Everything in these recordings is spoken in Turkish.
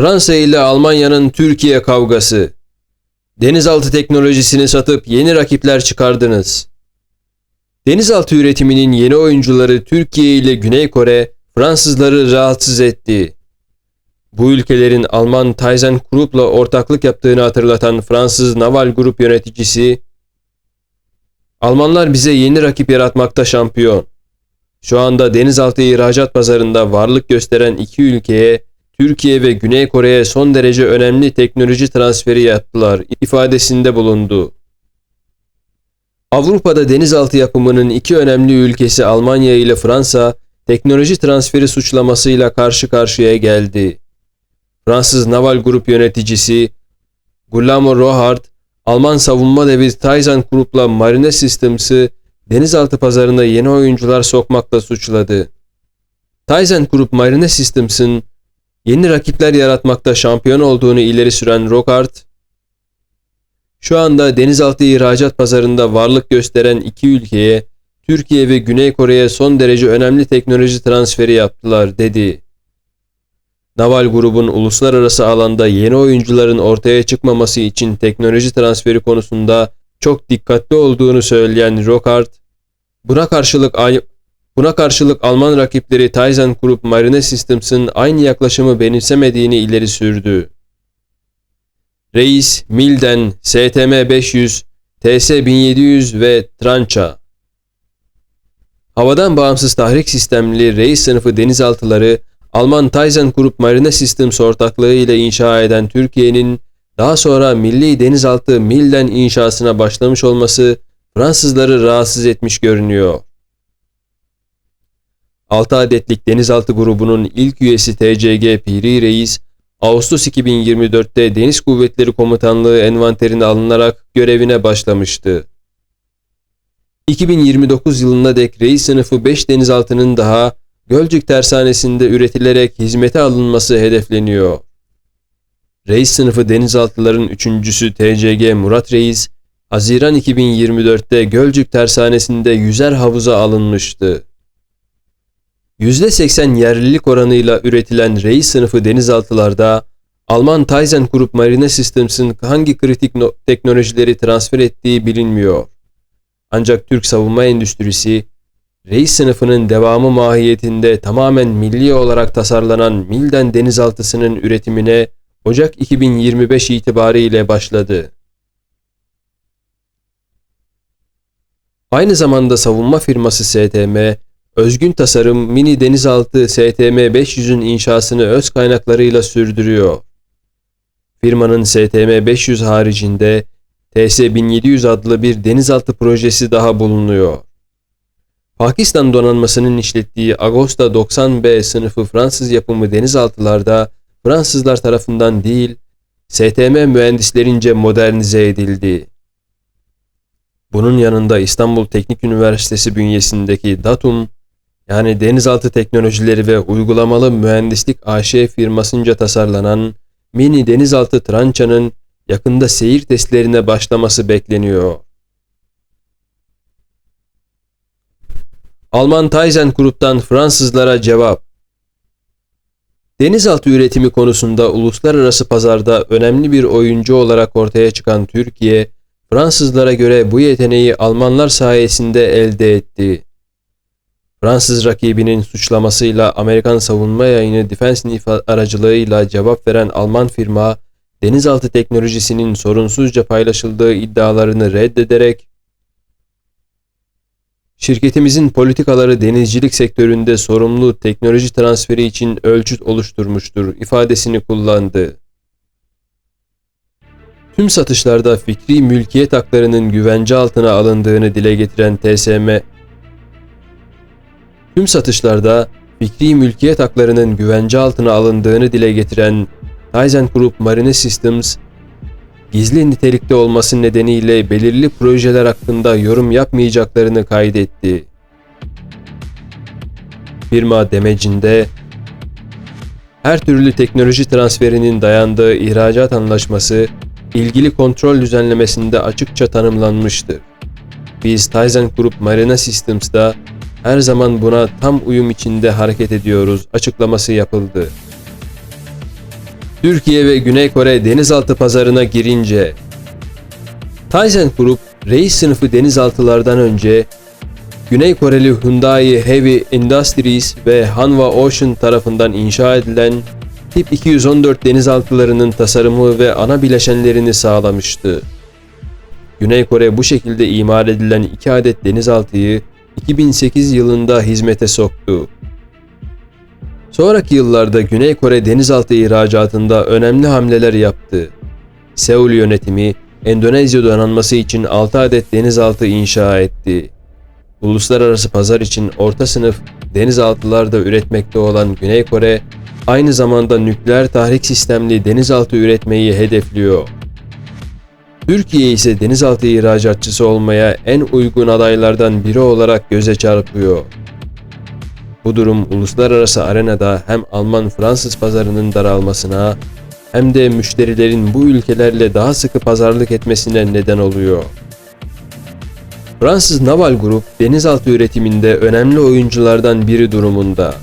Fransa ile Almanya'nın Türkiye kavgası. Denizaltı teknolojisini satıp yeni rakipler çıkardınız. Denizaltı üretiminin yeni oyuncuları Türkiye ile Güney Kore, Fransızları rahatsız etti. Bu ülkelerin Alman ThyssenKrupp'la ortaklık yaptığını hatırlatan Fransız Naval Grup yöneticisi, Almanlar bize yeni rakip yaratmakta şampiyon. Şu anda denizaltı ihracat pazarında varlık gösteren iki ülkeye Türkiye ve Güney Kore'ye son derece önemli teknoloji transferi yaptılar ifadesinde bulundu. Avrupa'da denizaltı yapımının iki önemli ülkesi Almanya ile Fransa teknoloji transferi suçlamasıyla karşı karşıya geldi. Fransız Naval Grup yöneticisi Guillaume Rohart, Alman savunma devi ThyssenKrupp'la Marine Systems'ı denizaltı pazarına yeni oyuncular sokmakla suçladı. ThyssenKrupp Marine Systems'ın yeni rakipler yaratmakta şampiyon olduğunu ileri süren Rockart, şu anda denizaltı ihracat pazarında varlık gösteren iki ülkeye, Türkiye ve Güney Kore'ye son derece önemli teknoloji transferi yaptılar, dedi. Naval grubun uluslararası alanda yeni oyuncuların ortaya çıkmaması için teknoloji transferi konusunda çok dikkatli olduğunu söyleyen Rockart, buna karşılık Buna karşılık Alman rakipleri ThyssenKrupp Marine Systems'ın aynı yaklaşımı benimsemediğini ileri sürdü. Reis, Milden, STM-500, TS-1700 ve Trancha. Havadan bağımsız tahrik sistemli Reis sınıfı denizaltıları Alman ThyssenKrupp Marine Systems ortaklığı ile inşa eden Türkiye'nin daha sonra milli denizaltı Milden inşasına başlamış olması Fransızları rahatsız etmiş görünüyor. 6 adetlik denizaltı grubunun ilk üyesi TCG Piri Reis, Ağustos 2024'te Deniz Kuvvetleri Komutanlığı envanterine alınarak görevine başlamıştı. 2029 yılına dek reis sınıfı 5 denizaltının daha Gölcük Tersanesi'nde üretilerek hizmete alınması hedefleniyor. Reis sınıfı denizaltıların üçüncüsü TCG Murat Reis, Haziran 2024'te Gölcük Tersanesi'nde yüzer havuza alınmıştı. %80 yerlilik oranıyla üretilen reis sınıfı denizaltılarda Alman ThyssenKrupp Marine Systems'in hangi kritik no teknolojileri transfer ettiği bilinmiyor. Ancak Türk savunma endüstrisi reis sınıfının devamı mahiyetinde tamamen milli olarak tasarlanan Milden denizaltısının üretimine Ocak 2025 itibariyle başladı. Aynı zamanda savunma firması STM, Özgün Tasarım mini denizaltı STM 500'ün inşasını öz kaynaklarıyla sürdürüyor. Firmanın STM 500 haricinde TS 1700 adlı bir denizaltı projesi daha bulunuyor. Pakistan donanmasının işlettiği Agosta 90B sınıfı Fransız yapımı denizaltılarda Fransızlar tarafından değil, STM mühendislerince modernize edildi. Bunun yanında İstanbul Teknik Üniversitesi bünyesindeki Datum, yani denizaltı teknolojileri ve uygulamalı mühendislik AŞ firmasınca tasarlanan mini denizaltı trançanın yakında seyir testlerine başlaması bekleniyor. Alman ThyssenKrupp'tan Fransızlara cevap Denizaltı üretimi konusunda uluslararası pazarda önemli bir oyuncu olarak ortaya çıkan Türkiye, Fransızlara göre bu yeteneği Almanlar sayesinde elde etti. Fransız rakibinin suçlamasıyla Amerikan savunma yayını Defense aracılığıyla cevap veren Alman firma, denizaltı teknolojisinin sorunsuzca paylaşıldığı iddialarını reddederek, şirketimizin politikaları denizcilik sektöründe sorumlu teknoloji transferi için ölçüt oluşturmuştur ifadesini kullandı. Tüm satışlarda fikri mülkiyet haklarının güvence altına alındığını dile getiren TSM, Tüm satışlarda fikri mülkiyet haklarının güvence altına alındığını dile getiren ThyssenKrupp Marine Systems, gizli nitelikte olması nedeniyle belirli projeler hakkında yorum yapmayacaklarını kaydetti. Firma demecinde her türlü teknoloji transferinin dayandığı ihracat anlaşması ilgili kontrol düzenlemesinde açıkça tanımlanmıştır. Biz ThyssenKrupp Marine Systems'da her zaman buna tam uyum içinde hareket ediyoruz açıklaması yapıldı. Türkiye ve Güney Kore denizaltı pazarına girince Tyson Group reis sınıfı denizaltılardan önce Güney Koreli Hyundai Heavy Industries ve Hanwha Ocean tarafından inşa edilen Tip 214 denizaltılarının tasarımı ve ana bileşenlerini sağlamıştı. Güney Kore bu şekilde imal edilen iki adet denizaltıyı 2008 yılında hizmete soktu. Sonraki yıllarda Güney Kore denizaltı ihracatında önemli hamleler yaptı. Seul yönetimi Endonezya donanması için 6 adet denizaltı inşa etti. Uluslararası pazar için orta sınıf denizaltılar da üretmekte olan Güney Kore, aynı zamanda nükleer tahrik sistemli denizaltı üretmeyi hedefliyor. Türkiye ise denizaltı ihracatçısı olmaya en uygun adaylardan biri olarak göze çarpıyor. Bu durum uluslararası arenada hem Alman-Fransız pazarının daralmasına hem de müşterilerin bu ülkelerle daha sıkı pazarlık etmesine neden oluyor. Fransız Naval Group denizaltı üretiminde önemli oyunculardan biri durumunda.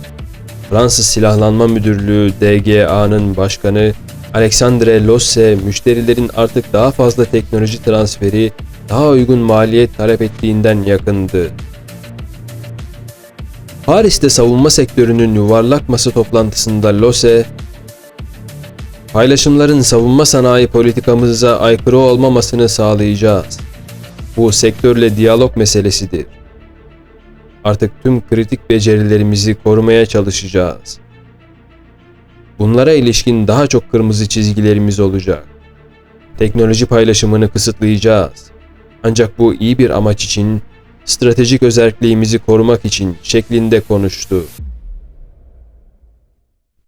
Fransız Silahlanma Müdürlüğü DGA'nın başkanı Alexandre Losse müşterilerin artık daha fazla teknoloji transferi, daha uygun maliyet talep ettiğinden yakındı. Paris'te savunma sektörünün yuvarlak masa toplantısında Losse, paylaşımların savunma sanayi politikamıza aykırı olmamasını sağlayacağız. Bu sektörle diyalog meselesidir. Artık tüm kritik becerilerimizi korumaya çalışacağız. Bunlara ilişkin daha çok kırmızı çizgilerimiz olacak. Teknoloji paylaşımını kısıtlayacağız. Ancak bu iyi bir amaç için, stratejik özelliğimizi korumak için şeklinde konuştu.